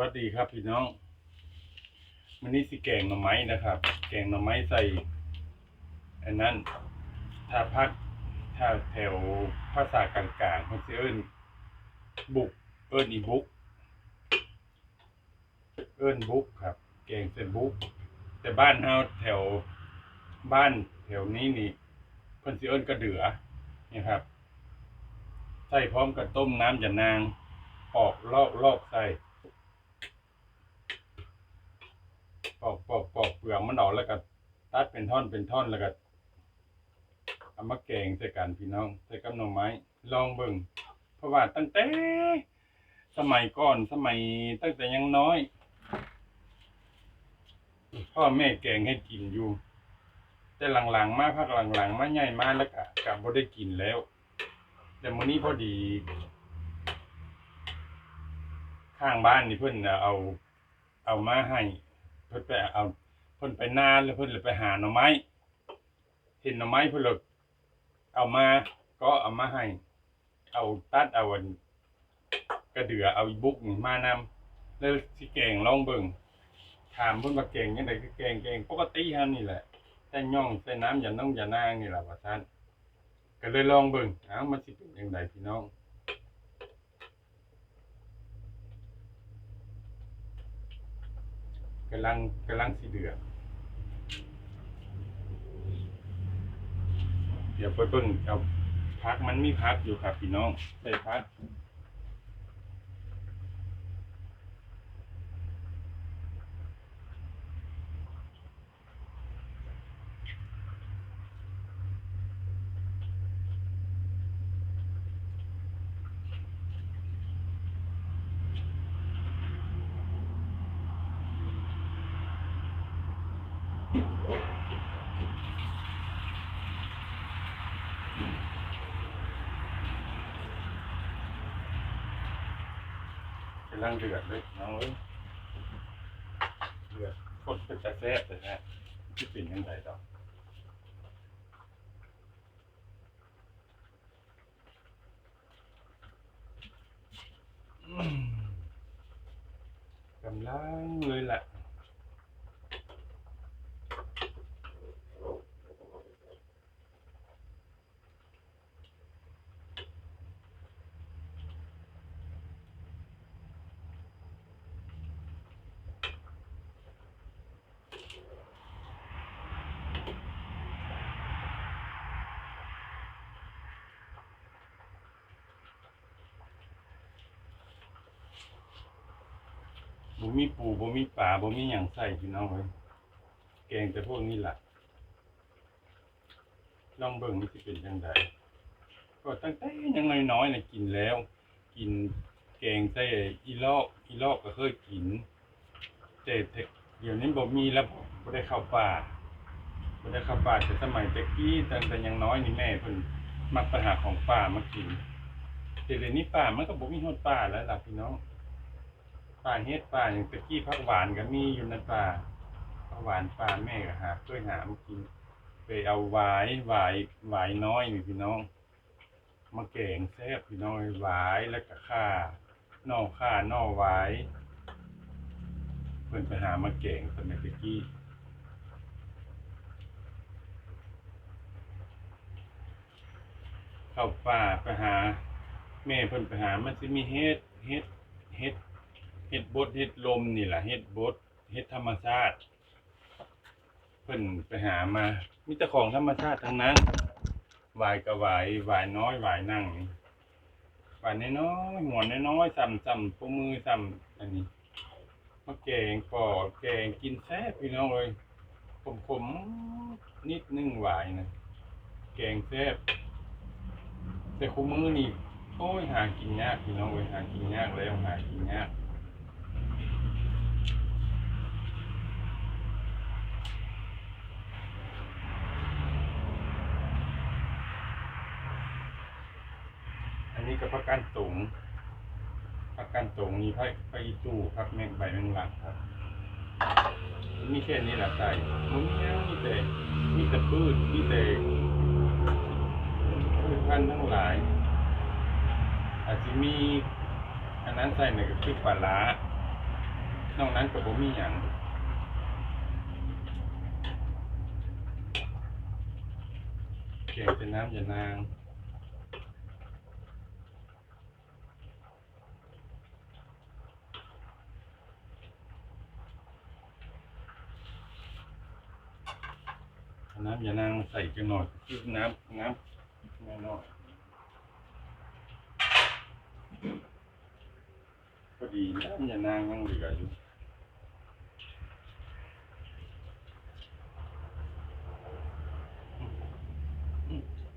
วัสดีครับพี่น้องวันนี้สิแกงหน่อไม้นะครับ แกงหน่อไม้ใส่อันนั้นถ้าพักถ้าแถวภาษากลางๆเขาจะเอิ้นบุก เอิ้นอีบุก เอิ้นบุกครับ แกงใส่บุก แต่บ้านเฮาแถวบ้านแถวนี้นี่เพิ่นสิเอิ้นกระเดือนี่ครับใส่พร้อมกับต้มน้ำยานางปอกลอกลอกใส่ ปอกปอกปอกเปลือกมันออกแล้วก็ตัดเป็นท่อนเป็นท่อนแล้วก็เอามาแกงใส่กันพี่น้องใส่กับหน่อไม้ ลองเบิ่งเพราะว่าตั้งแต่สมัยก่อนสมัยตั้งแต่ยังน้อย พ่อแม่แกงให้กินอยู่ แต่หลังๆ มาพักหลังๆ มาใหญ่มาแล้วก็กลับบ่ได้กินแล้ว แต่มื้อนี้พอดี ข้างบ้านนี่เพิ่นน่ะเอาเอามาให้ เพิ่นไปเอาเพิ่นไปนานแล้วเพิ่นเลยไปหาหน่อไม้ เห็นหน่อไม้เพิ่นเลยเอามาก็เอามาให้ เอาตัดเอาอันกระเดือเอาอีบุกนี่มานำแล้วสิแกงลองเบิ่งถามเพิ่นว่าแกงยังไงก็แกงแกงปกติเฮานี่แหละแต่ย่องใส่น้ำอย่าน้องอย่านางนี่ล่ะว่าซั่นก็เลยลองเบิ่งเอ้ามันสิเป็นจังไดพี่น้อง กำลังกำลังสีเดือดเดี๋ยวไปเพิ่งเอาพักมันมีพักอยู่ครับพี่น้องไม่พัก กำลังเดือดเลยน้องเอ้ยเดือดคนเป็นจะแซ่บเลยฮะที่เป็นยังไงต่ออืม กำลังเลยแหละ บ่มีปูบ่มีปลาบ่มีหยังใส่พี่น้องเอ้ยแกงแต่พวกนี้ล่ะลองเบิ่งมันสิเป็นจังไดก็ตั้งแต่ยังน้อยๆน่ะกินแล้ว กินแกงใส่อีลอกอีลอกก็เคยกินแต่แต่เดี๋ยวนี้บ่มีแล้วบ่ได้เข้าป่าบ่ได้เข้าป่าแต่สมัยแต่กี้ตั้งแต่ยังน้อยนี่แม่เพิ่นมักไปหาของป่ามากินแต่เดี๋ยวนี้ป่ามันก็บ่มีฮอดป่าแล้วล่ะพี่น้อง ป่าเฮ็ดป่าอย่างตะกี้ผักหวานก็มีอยู่ในป่าผักหวานป่าแม่ก็หาเคยหามากิน ไปเอาหวายหวายหวายน้อยนี่พี่น้องมาแกงแซ่บพี่น้องหวายแล้วก็ข่าน่อข่าน่อหวายเพิ่นไปหามาแกงสมัยตะกี้เข้าป่าไปหา แม่เพิ่นไปหามันสิมีเฮ็ดเฮ็ดเฮ็ด เห็ดบดเห็ดลมนี่แหละเห็ดบดเห็ดธรรมชาติเพิ่นไปหามามีแต่ของธรรมชาติทั้งนั้นหวายกับหวายหวายน้อยหวายนั่งนี่หวายน้อยหัวน้อยๆซ้ำซ้ำพวกมือซ้ำอันนี้มาแกงปอแกงกินแซ่บพี่น้องเลยขมๆนิดนึงหวายนะแกงแซ่บแต่คุมือนี่โอ้ยหากินยากพี่น้องเลยหากินยากแล้วหากินยาก อั นี้ก็พักการตุงพักการตุงนี่พักไปอีตู้พักแมงใบแมงลักครับมีแค่นี้แหละใส่มันมีแล้วมีแต่มีแต่พืชมีแต่พืชพันธุ์ทั้งหลาย อาจจะมีอันนั้นใส่หนึ่งก็คือปลาร้านอกนั้นก็บ่มีหยังแกงเป็นน้ำยานาง น้ำอย่านางมาใส่จังหน่อยคือน้ำน้ำน้อยพอดีน้ำอย่านางยังเหลืออยู่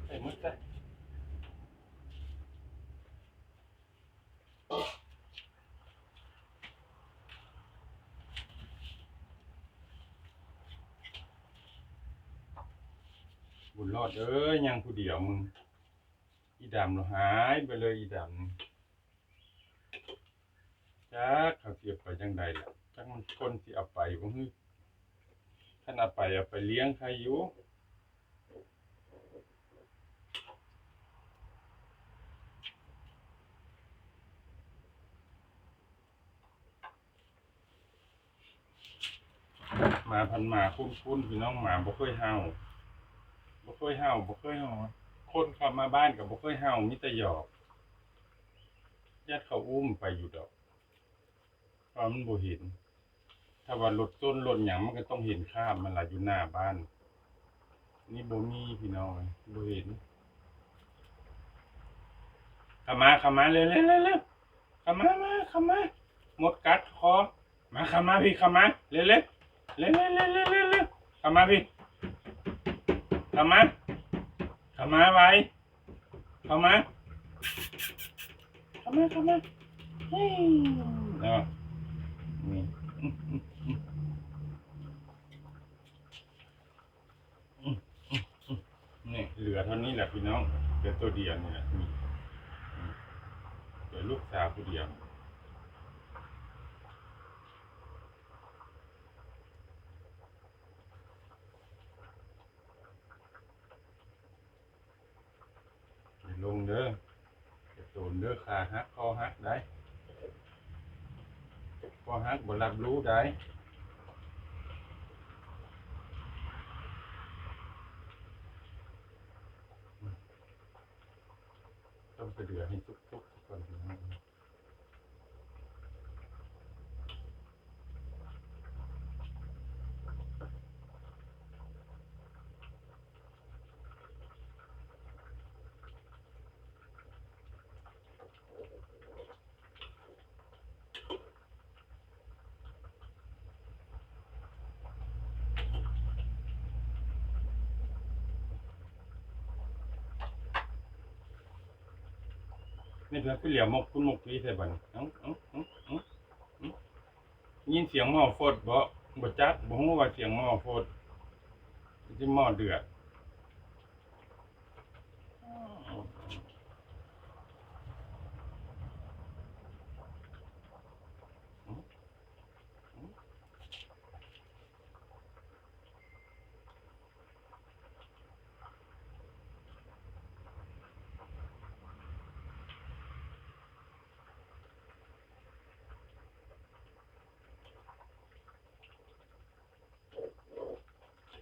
ใส่มดใส่ อดเอ้ยยังผู้เดียวมึง อีดำเราหายไปเลยอีดำจักเขาเสียไปจังใดล่ะจักมันคนสิเอาไปบ่ฮึท่านเอาไปเอาไปเลี้ยงใครอยู่มาพันหมาคุ้นๆพี่น้องหมาบ่เคยเห่า บ่เคยเห่าบ่เคยเห่าคนเขับมาบ้านกับบ่เคยเห่ามีแต่หยอกญาติเขาอุ้มไปอยู่ดอกเพราะมันบ่เห็น ถ้าว่ารถต้นรถหยังมันก็ต้องเห็นข้ามมันละอยู่หน้าบ้าน นี่บ่มีพี่น้องบ่เห็นขามาเข้ามาเร็วๆๆๆเข้ามามาขามาหมดกัดคอมาขามาพี่เข้ามาเร็วๆเร็วๆเร็วๆๆๆๆเข้ามาพี่ เข้ามาเข้ามาไว้เข้ามาเข้ามาเข้ามาเฮ้ยเนาะนี่นี่เหลือเท่านี้แหละพี่น้องเหลือตัวเดียวนี่แหละนี่อืมเหลือลูกสาวผู้เดียวอย่าลงเด้อจะโดนเด้อ ขาหักคอหักได้คอหักบ่รับรู้ได้ต้องไปเดือให้ทุกๆทุกคน นะนี่เพื่อนคือเหลี่ยมมกคุณมกพี่ใส่บันเอ้าเอ้าเอ้าเอ้ายินเสียงหม้อโฟดบ่บ่จัดบ่ฮู้ว่าเสียงหม้อโฟดที่หม้อเดือด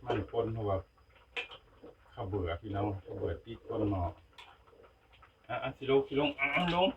มันปนเพราะว่าเขาเบื่อพี่น้องเขาเบื่อติดก้นหมออะสิลงสิลงอะลง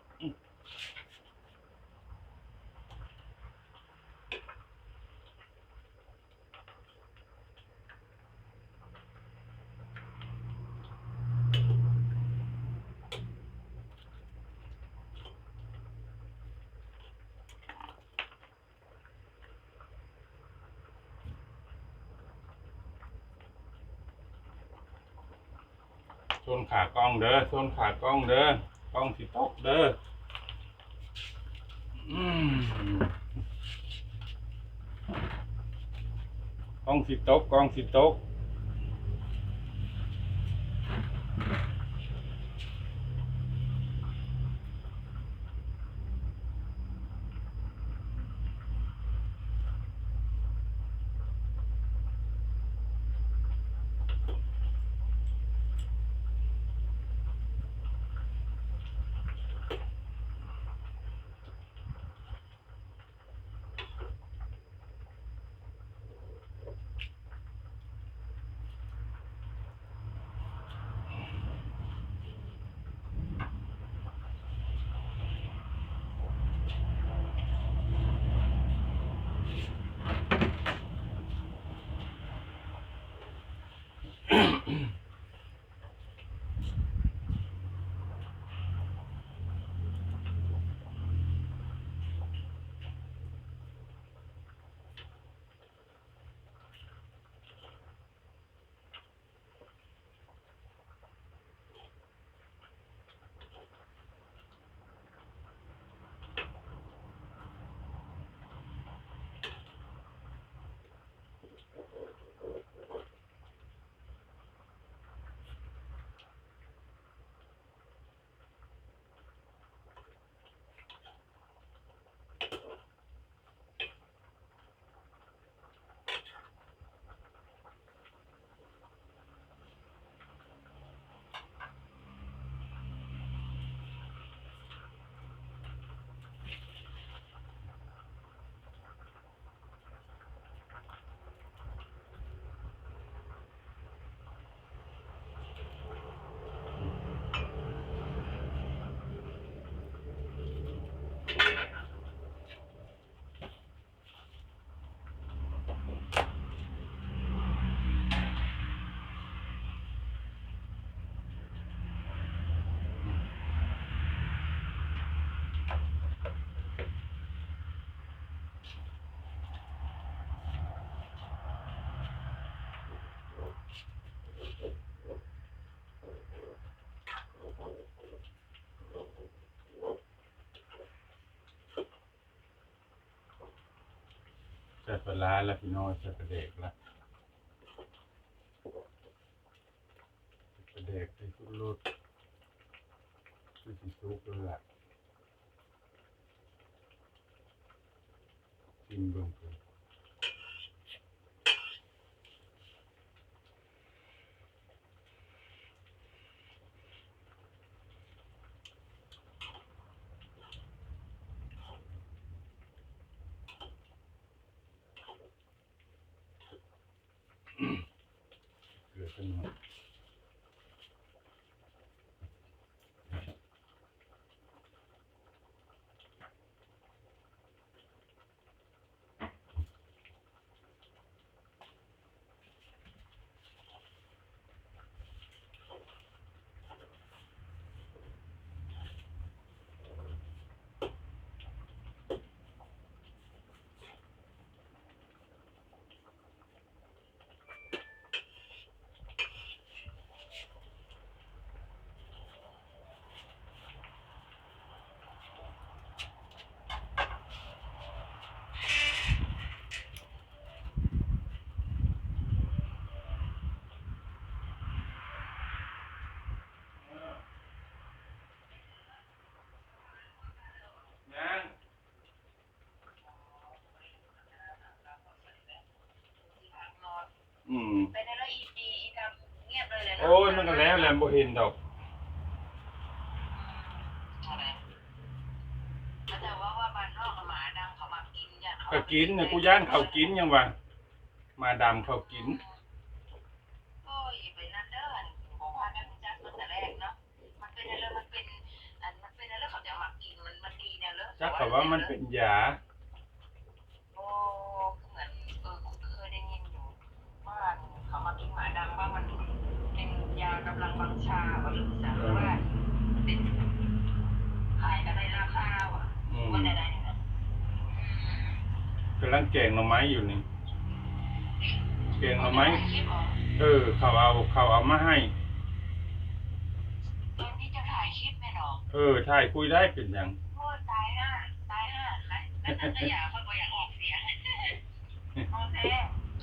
อืมโซนขากล้องเด้อโซนขากล้องเด้อกล้องสิตกเด้ออืมกล้องสิตกกล้องสิตก ปลาละพี่น้องใส่ปลาเด็กละใส่ปลาเด็กใส่กุรสคือสิซุกเลยล่ะกินเบิ่งเพิ่น เกลือกันหน่อยยัง อืมไปในแล้วอีอีอีทำเงียบเลยเลยนะโอ้ยมันก็แล้วแหล้วบ่เห็นดอกอะไรเขาจะว่าว่าบ้านนอกกับหมาดังเขามากินอย่างเขาก็กินเนี่ยกูย่านเขากินยังวะมาดำเขากิน โอ้ยไปนั่นเด้อบอกว่าแม่คุณจักตั้งแต่แรกเนาะมันเป็นอะไรมันเป็นอันมันเป็นอะไรเขาจะมากินมันมันดีเนี่ยเลยจักเขาว่ามันเป็นยา โอ้เหมือนเออเคยได้ยินอยู่ว่าเขามากินหมาดังว่ามันเป็นยากำลังบังชาว่าหรือสั่งว่าเป็นขายกันในราคาว่ะ อืม ว่าไหนๆเนี่ย กำลังแกงหน่อไม้อยู่นี่แกงหน่อไม้คลิปเหรอเออ เขาเอาเขาเอามาให้ตอนที่จะถ่ายคลิปแม่หรอเออถ่ายคุยได้เป็นหยังโอ้ตายห่าตายห่านั่นนั่นก็อยากคนก็อยากออกเสียงโอเค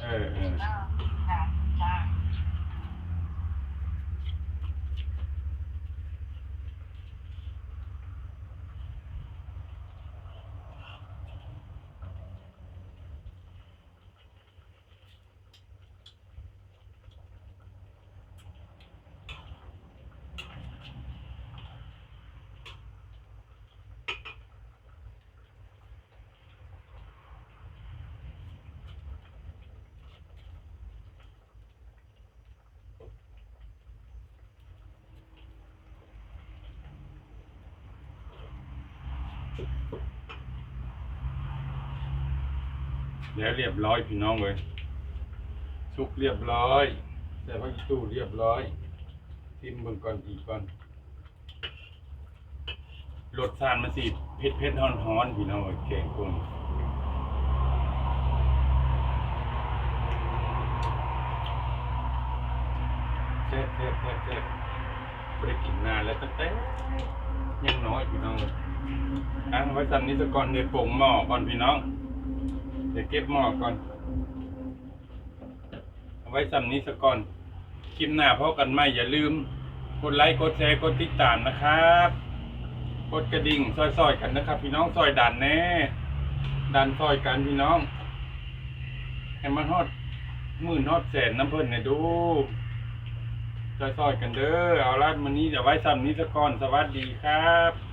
เออเออ จ้าจ้าจ้า แล้วเรียบร้อยพี่น้องเลยสุกเรียบร้อย แต่พักอีตู้เรียบร้อยทิมเบิ่งก่อนอีกก่อนรสชาติมันสิเผ็ดเผ็ดๆฮ้อนพี่น้องเอ้ยแกงกุ้งเซ็ตเซ็ตเซ็ตเซ็ตไม่ได้กินนานแล้วตั้งแต่ยังน้อยพี่น้องเลย อะไว้สันนี้ซะก่อนเดี๋ยวปรุงหม้อก่อนพี่น้อง เดี๋ยวเก็บหม้อก่อนเอาไว้ซ้ำนี้ซะก่อนคลิปหน้าพบกันใหม่อย่าลืม กดไลค์กดแชร์กดติดตามนะครับ กดกระดิ่งซอยๆกันนะครับ พี่น้องซอยดันแน่ดันซอยกันพี่น้องให้มันฮอดหมื่นฮอดแสนน้ำเพิ่นเนี่ยดูซอยๆกันเด้อเอาละวันนี้เดี๋ยวไว้ซ้ำนี้ซะก่อนสวัสดีครับ